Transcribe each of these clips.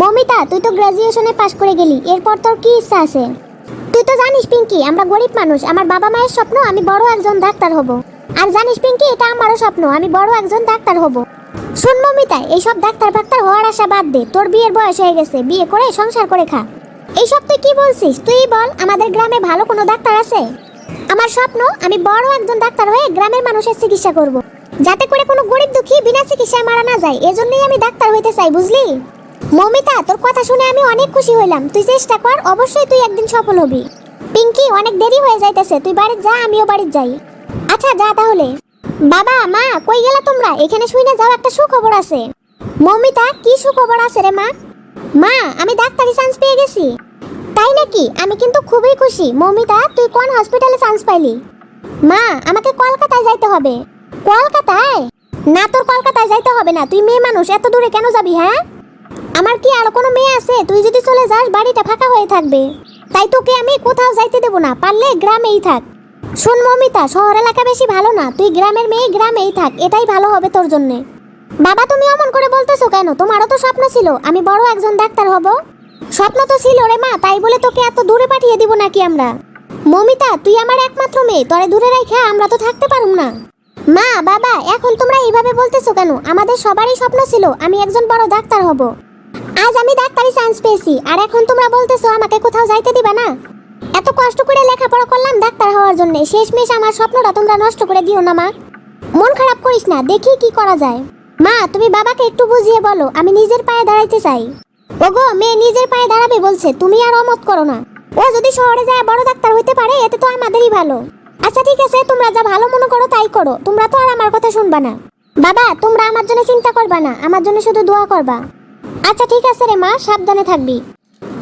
মমিতা, তুই তো গ্রাজুয়েশনে পাশ করে গেলি, এরপর তোর কি ইচ্ছা আছে? তুই তো জানিস পিঙ্কি, আমরা গরিব মানুষ, আমার বাবা মায়ের স্বপ্ন, আমি বড় একজন ডাক্তার হব। আর জানিস পিঙ্কি, এটা আমারও স্বপ্ন, আমি বড় একজন ডাক্তার হব। শুন মমিতা, এইসব ডাক্তার ফাক্তার হওয়ার আশা বাদ দে, তোর বিয়ের বয়স হয়ে গেছে, বিয়ে করে সংসার করে খা। এইসব তুই কি বলছিস? তুই বল, আমাদের গ্রামে ভালো কোনো ডাক্তার আছে? আমার স্বপ্ন, আমি বড় একজন ডাক্তার হয়ে গ্রামের মানুষের চিকিৎসা করব। যাতে করে কোনো গরিব দুঃখী বিনা চিকিৎসায় মারা না যায়, এজন্যই আমি ডাক্তার হইতে চাই, বুঝলি? মমিতা, তোর কথা শুনে আমি অনেক খুশি হইলাম। তুই চেষ্টা কর, অবশ্যই তুই একদিন সফল হবি। পিঙ্কি, অনেক দেরি হয়ে যাইতেছে, তুই বাড়ি যা, আমিও বাড়ি যাই। আচ্ছা যা তাহলে। বাবা, মা, কই গেলা তোমরা? এখানে শুনে যাও, একটা সুখবর আছে। মমিতা, কি সুখবর আছে রে মা? মা, আমি ডাক্তারি চান্স পেয়ে গেছি। তাই নাকি? আমি কিন্তু খুবই খুশি। মমিতা, তুই কোন হসপিটালে চান্স পাইলি? মা, আমাকে কলকাতায় যাইতে হবে। কলকাতায়? না, তোর কলকাতায় যাইতে হবে না। তুই মেয়ে মানুষ, এত দূরে কেন যাবি হ্যাঁ? আমার কি আর কোনো মেয়ে আছে? তুই যদি চলে যাস, বাড়িটা ফাঁকা হয়ে থাকবে। তাই তোকে আমি কোথাও যাইতে দেবো না, পারলে গ্রামেই থাক। শোন মমিতা, শহর এলাকা বেশি ভালো না। তুই গ্রামের মেয়ে, গ্রামেই থাক। এটাই ভালো হবে তোর জন্য। বাবা, তুমি অমন করে বলতেছো কেন? তোমারও তো স্বপ্ন ছিল। আমি বড় একজন ডাক্তার হব। স্বপ্ন তো ছিল রে মা, তাই বলে তোকে এত দূরে পাঠিয়ে দিব নাকি আমরা? মমিতা, তুই আমার একমাত্র মেয়ে। তরে দূরে রেখে আমরা তো থাকতে পারুম না। মা, বাবা, এখন তোমরা এইভাবে বলতেছো কেন? আমাদের সবারই স্বপ্ন ছিল, আমি একজন বড় ডাক্তার হব। আজ আমি ডাক্তারি চান্স পেয়েছি, আর এখন তোমরা বলতেছো আমাকে কোথাও যাইতে দিবা না? এত কষ্ট করে লেখাপড়া করলাম ডাক্তার হওয়ার জন্য, শেষমেশ আমার স্বপ্নটা তোমরা নষ্ট করে দিও না মা। মন খারাপ করিস না, দেখি কি করা যায়। মা, তুমি বাবাকে একটু বুঝিয়ে বলো, আমি নিজের পায়ে দাঁড়াইতে চাই। ওগো, মেয়ে নিজের পায়ে দাঁড়াবে বলছে, তুমি আর অমত করো না। ও যদি শহরে যায় বড় ডাক্তার হইতে পারে, এতে তো আমাদেরই ভালো। আচ্ছা ঠিক আছে, তোমরা যা ভালো মনে করো তাই করো, তোমরা তো আর আমার কথা শুনবা না। বাবা, তোমরা আমার জন্য চিন্তা করবা না, আমার জন্য শুধু দোয়া করবা। আচ্ছা ঠিক আছে রে মা, সাবধানে থাকবি।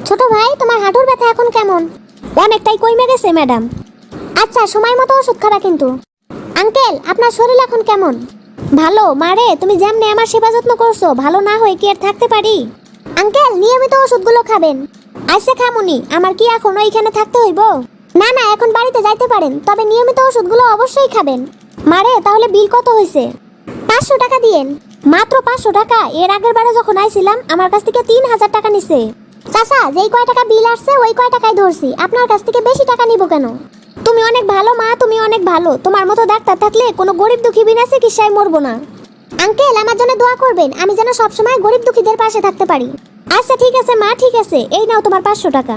ছোট ভাই, তোমার হাঁটুর ব্যথা এখন কেমন? অনেকটাই কমে গেছে, ম্যাডাম। আচ্ছা সময় মতো ওষুধ খাবা কিন্তু। আঙ্কেল, আপনার শরীর এখন কেমন? ভালো মারে তুমি যেমনি আমার সেবা যত্ন করছ, ভালো না হয়ে কি আর থাকতে পারি? আঙ্কেল, নিয়মিত ওষুধগুলো খাবেন। আইসে খামুনি, আমার কি এখন ওইখানে থাকতে হইব? না না, এখন বাড়িতে যাইতে পারেন, তবে নিয়মিত ওষুধগুলো অবশ্যই খাবেন। মারে তাহলে বিল কত হয়েছে পাঁচশো টাকা দিয়েন। মাত্র পাঁচশো টাকা। এর আগের বারে যখন আইছিলাম, আমার কাছ থেকে তিন হাজার টাকা নিছে। চাচা, যেই কয় টাকা বিল আসছে, ওই কয় টাকাই ধরছি। আপনার কাছ থেকে বেশি টাকা নিব কেন? তুমি অনেক ভালো মা, তুমি অনেক ভালো। তোমার মতো ডাক্তার থাকলে কোনো গরিব দুঃখী বিনা চিকিৎসায় মরবো না। আঙ্কেল, আমার জন্য দোয়া করবেন। আমি যেন সবসময় গরিব দুঃখীদের পাশে থাকতে পারি। আচ্ছা ঠিক আছে মা, ঠিক আছে। এই নাও তোমার পাঁচশো টাকা।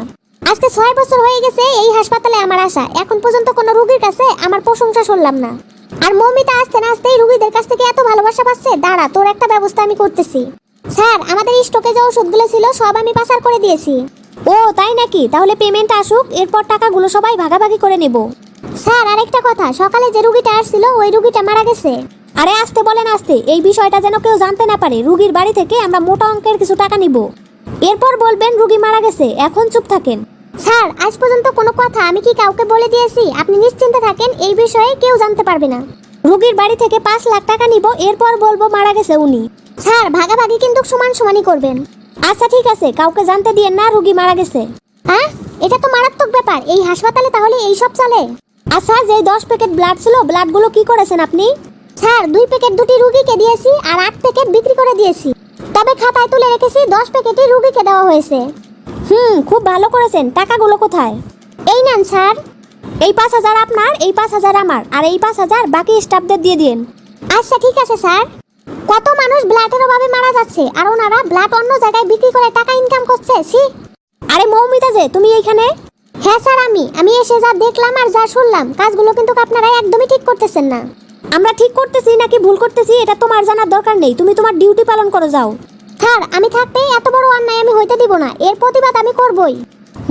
আজকে ছয় বছর হয়ে গেছে, এই হাসপাতালে আমার আসা। এখন পর্যন্ত কোনো রুগীর কাছে আমার প্রশংসা শুনলাম না। আর মৌমিতা আসতে না আসতেই রুগীদের কাছ থেকে এত ভালোবাসা পাচ্ছে। দাঁড়া, তোর একটা ব্যবস্থা আমি করতেছি। স্যার, আমাদের স্টকে যে ওষুধগুলো ছিল, সব আমি পাচার করে দিয়েছি। ও, তাই নাকি? তাহলে পেমেন্ট আসুক, এরপর টাকাগুলো সবাই ভাগাভাগি করে নেব। স্যার, আরেকটা কথা, সকালে যে রুগীটা আসছিল, ওই রুগীটা মারা গেছে। আরে, আসতে বলেন আসতে, এই বিষয়টা যেন কেউ জানতে না পারে। রুগীর বাড়ি থেকে আমরা মোটা অঙ্কের কিছু টাকা নিব। এরপর বলবেন, রুগী মারা গেছে, এখন চুপ থাকেন। স্যার, আজ পর্যন্ত কোনো কথা আমি কি কাউকে বলে দিয়েছি? আপনি নিশ্চিন্তে থাকেন, এই বিষয়ে কেউ জানতে পারবে না। রুগীর বাড়ি থেকে পাঁচ লাখ টাকা নিব, এরপর বলব মারা গেছে উনি। স্যার, ভাগাভাগি কিন্তু সমান সমানই করবেন। আচ্ছা ঠিক আছে, কাউকে জানতে দিয়ে না, রুগী মারা গেছে। হ্যাঁ এটা তো মারাত্মক ব্যাপার, এই হাসপাতালে তাহলে এই সব চলে? আচ্ছা যে দশ প্যাকেট ব্লাড ছিল ব্লাডগুলো কি করেছেন আপনি? স্যার, দুই প্যাকেট দুটি রুগীকে দিয়েছি, আর আট প্যাকেট বিক্রি করে দিয়েছি। তবে খাতায় তুলে রেখেছি, দশ প্যাকেটই রুগীকে দেওয়া হয়েছে। হুম, খুব ভালো করেছেন। টাকাগুলো কোথায়? এই নেন, স্যার। এই পাঁচ হাজার আপনার, এই পাঁচ হাজার আমার, আর এই পাঁচ হাজার বাকি স্টাফদের দিয়ে দিন আচ্ছা ঠিক আছে, স্যার। কত মানুষ ব্লাডের অভাবে মারা যাচ্ছে, আর ওনারা ব্লাড অন্য জায়গায় বিক্রি করে টাকা ইনকাম করছে সি আরে, মৌমিতা যে, তুমি এইখানে? হ্যাঁ স্যার, আমি। আমি এসে যা দেখলাম আর যা শুনলাম, কাজগুলো কিন্তু আপনারা একদমই ঠিক করতেছেন না। আমরা ঠিক করতেছি নাকি ভুল করতেছি, এটা তোমার জানার দরকার নেই। তুমি তোমার ডিউটি পালন করে, যাও। স্যার আমি থাকতে এত বড় অন্যায় আমি হইতে দিব না। এর প্রতিবাদ আমি করবই।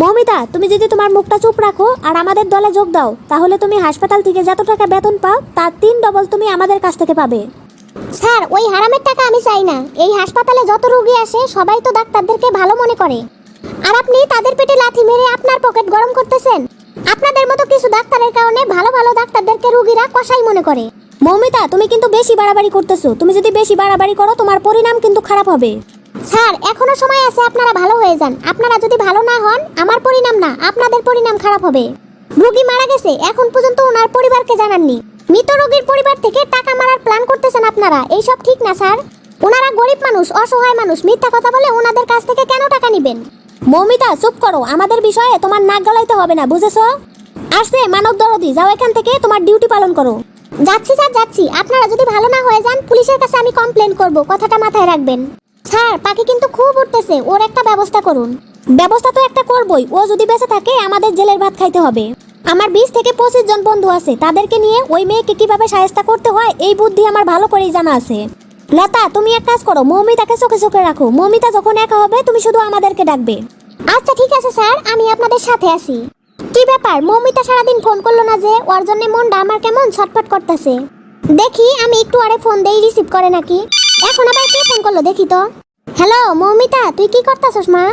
মৌমিতা, তুমি যদি তোমার মুখটা চুপ রাখো আর আমাদের দলে যোগ দাও, তাহলে তুমি হাসপাতাল থেকে যত টাকা বেতন পাও, তার তিন ডবল তুমি আমাদের কাছ থেকে পাবে। স্যার, ওই হারামের টাকা আমি চাই না। এই হাসপাতালে যত রোগী আসে, সবাই তো ডাক্তারদেরকে ভালো মনে করে। আর আপনি তাদের পেটে লাথি মেরে আপনার পকেট গরম করতেছেন? আপনাদের মতো কিছু ডাক্তারের কারণে ভালো ভালো ডাক্তারদেরকে রোগীরা কষাই মনে করে। মৌমিতা তুমি কিন্তু বেশি বাড়াবাড়ি করতেছো। তুমি যদি বেশি বাড়াবাড়ি করো তোমার পরিণাম কিন্তু খারাপ হবে। স্যার এখনও সময় আছে আপনারা ভালো হয়ে যান। আপনারা যদি ভালো না হন আমার পরিণাম না আপনাদের পরিণাম খারাপ হবে। রোগী মারা গেছে এখন পর্যন্ত ওনার পরিবারকে জানাননি। মৃত রোগীর পরিবার থেকে টাকা মারার প্ল্যান করতেছেন আপনারা এইসব ঠিক না স্যার? ওনারা গরিব মানুষ অসহায় মানুষ মিথ্যা কথা বলে ওনাদের কাছ থেকে কেন টাকা নিবেন? মৌমিতা চুপ করো আমাদের বিষয়ে তোমার নাক গলাইতে হবে না বুঝেছ? আসছে মানব দরদি যাও এখান থেকে তোমার ডিউটি পালন করো। যাচ্ছি স্যার, যাচ্ছি। আপনারা যদি ভালো না হয়ে যান, পুলিশের কাছে আমি কমপ্লেন করব। কথাটা মাথায় রাখবেন। স্যার, পাখি কিন্তু খুব উঠতেছে। ওর একটা ব্যবস্থা করুন। ব্যবস্থা তো একটা করবই। ও যদি বেঁচে থাকে, আমাদের জেলের ভাত খাইতে হবে। আমার বিশ থেকে পঁচিশ জন বন্ধু আছে। তাদেরকে নিয়ে ওই মেয়েকে কীভাবে সাহেস্তা করতে হয়, এই বুদ্ধি আমার ভালো করেই জানা আছে। লতা, তুমি এক কাজ করো। মৌমিতাকে চোখে চোখে রাখো। মৌমিতা যখন একা হবে, তুমি শুধু আমাদেরকে ডাকবে। আচ্ছা ঠিক আছে স্যার। আমি আপনাদের সাথে আছি। কি ব্যাপার। মৌমিতা সারাদিন ফোন করল না যে, ওর জন্য মনটা আমার কেমন ছটফট করতেছে। দেখি, আমি একটু আরে ফোন দেই রিসিভ করে নাকি? এখন আবার কে ফোন করল দেখি তো। হ্যালো মৌমিতা, তুই কি করতাছস, মা?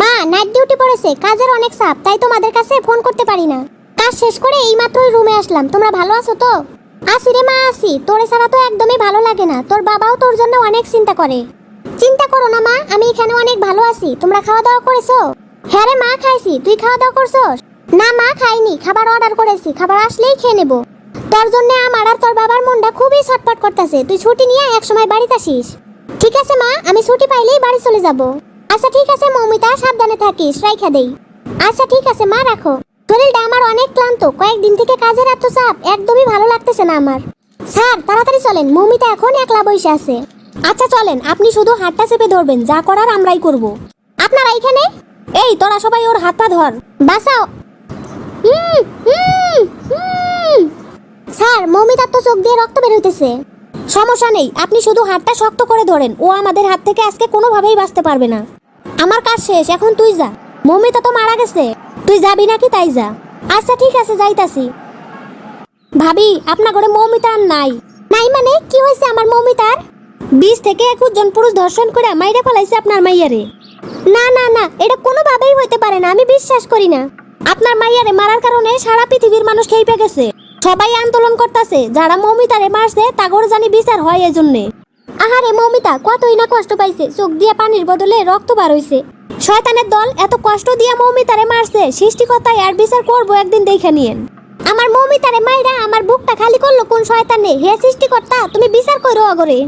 মা নাইট ডিউটি পড়েছে, কাজের অনেক চাপ, তাই তোমাদের কাছে ফোন করতে পারি না। কাজ শেষ করে এই মাত্রই রুমে আসলাম, তোমরা ভালো আছো তো? আসি রে মা, আসি। তোরে ছাড়া তো একদমই ভালো লাগে না, তোর বাবাও তোর জন্য অনেক চিন্তা করে। চিন্তা করো না মা, আমি এখানে অনেক ভালো আছি, তোমরা খাওয়া দাওয়া করেছ? হ্যাঁ রে মা, খাইছি, তুই খাওয়া দাওয়া করছস? না, মা, খাইনি। খাবার অর্ডার করেছি। খাবার আসলেই খেয়ে নেব। তোর জন্য আমার আর তোর বাবার মনটা খুবই ছটফট করতেছে। তুই ছুটি নিয়ে এক সময় বাড়িতে আসিস। ঠিক আছে, মা, আমি ছুটি পাইলেই বাড়ি চলে যাব। আচ্ছা ঠিক আছে, মৌমিতা, সাবধানে থাকিস। রাইখা দেই। আচ্ছা ঠিক আছে, মা, রাখো। শরীরটা আমার অনেক ক্লান্ত। কয়েকদিন থেকে কাজের এত চাপ, একদমই ভালো লাগতেছে না আমার। স্যার, তাড়াতাড়ি চলেন। মৌমিতা এখন একলা বসে আছে। আচ্ছা চলেন। আপনি শুধু হাতটা চেপে ধরবেন। যা করার আমরাই করব। আপনারা এখানে? এই, তোরা সবাই ওর হাত পা ধর। বাঁচাও। স্যার, মৌমিতার তো চোখ দিয়ে রক্ত বের হইতেছে। সমস্যা নেই, আপনি শুধু হাতটা শক্ত করে ধরেন, ও আমাদের হাত থেকে আজকে কোনোভাবেই বাঁচতে পারবে না। আমার কাজ শেষ, এখন তুই যা। মৌমিতা তো মারা গেছে, তুই যাবি নাকি তাই যা। আচ্ছা ঠিক আছে, যাইতাছি। ভাবি, আপনার ঘরে মৌমিতা আর নাই। নাই মানে? কি হয়েছে আমার মৌমিতার? বিশ থেকে একুশ জন পুরুষ ধর্ষণ করে মাইরে ফেলাইছে আপনার মাইয়ারে। না না না, এটা কোনোভাবেই হইতে পারে না, আমি বিশ্বাস করি না। আপনার মাইয়ারে মারার কারণে সারা পৃথিবীর মানুষ খেয়ে গেছে। সবাই আন্দোলন করতেছে, যারা মৌমিতারে মারছে, তাগর জানি বিচার হয় এজন্যে। আহারে মৌমিতা, কতই না কষ্ট পাইছে, চোখ দিয়ে পানির বদলে রক্ত বার হইছে। শয়তানের দল এত কষ্ট দিয়া মৌমিতারে মারছে, সৃষ্টিকর্তায় আর বিচার করব একদিন দেখে নিয়েন। আমার মৌমিতারে মাইরা আমার বুকটা খালি করল কোন শয়তানে? হে সৃষ্টিকর্তা, তুমি বিচার করো অগরে।